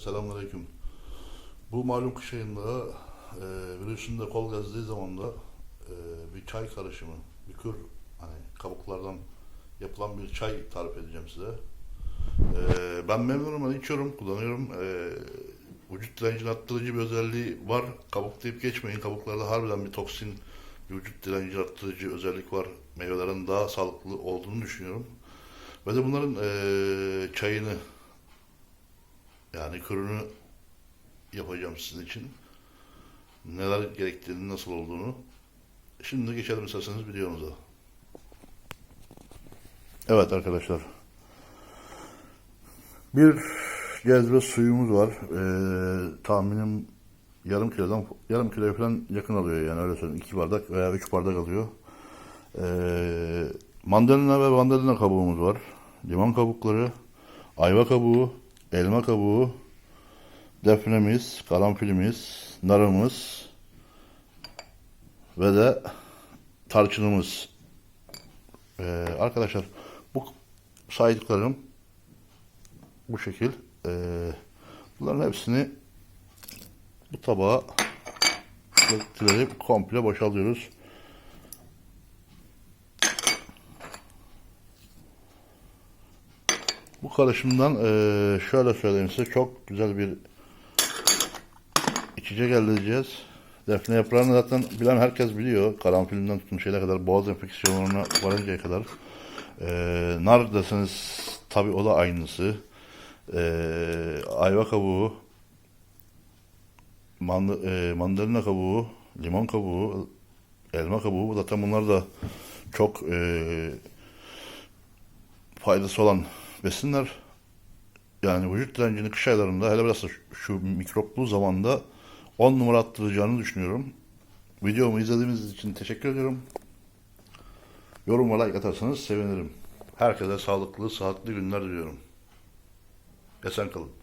selamünaleyküm. Bu malum kış ayında e, virüsün de kol gezdiği zaman da e, bir çay karışımı, bir kür hani kabuklardan yapılan bir çay tarif edeceğim size. E, ben memnunum, ben içiyorum, kullanıyorum. E, vücut direncini arttırıcı bir özelliği var. Kabuk deyip geçmeyin. Kabuklarda harbiden bir toksin, bir vücut direnci arttırıcı özellik var. Meyvelerin daha sağlıklı olduğunu düşünüyorum. Ve de bunların e, çayını yani kürünü yapacağım sizin için. Neler gerektiğini, nasıl olduğunu. Şimdi geçelim isterseniz videomuza. Evet arkadaşlar. Bir cezve suyumuz var. Ee, tahminim yarım kilodan yarım kilo falan yakın alıyor yani öyle söyleyeyim. İki bardak veya üç bardak alıyor. Ee, mandalina ve mandalina kabuğumuz var. Limon kabukları, ayva kabuğu, elma kabuğu, defnemiz, karanfilimiz, narımız ve de tarçınımız. Ee, arkadaşlar bu saydıklarım bu şekil. Ee, bunların hepsini bu tabağa döktürerek komple boşalıyoruz. Bu karışımdan eee, şöyle söyleyeyim size çok güzel bir içecek elde edeceğiz. Defne yaprağını zaten bilen herkes biliyor. Karanfilinden tutun şeyle kadar boğaz enfeksiyonlarına varıncaya kadar. Eee nar deseniz tabi o da aynısı. Eee ayva kabuğu, mand- eee, mandalina kabuğu, limon kabuğu, elma kabuğu. Zaten bunlar da çok eee faydası olan besinler. Yani vücut direncini kış aylarında hele biraz şu mikroplu zamanda 10 numara attıracağını düşünüyorum. Videomu izlediğiniz için teşekkür ediyorum. Yorum ve like atarsanız sevinirim. Herkese sağlıklı, sıhhatli günler diliyorum. Esen kalın.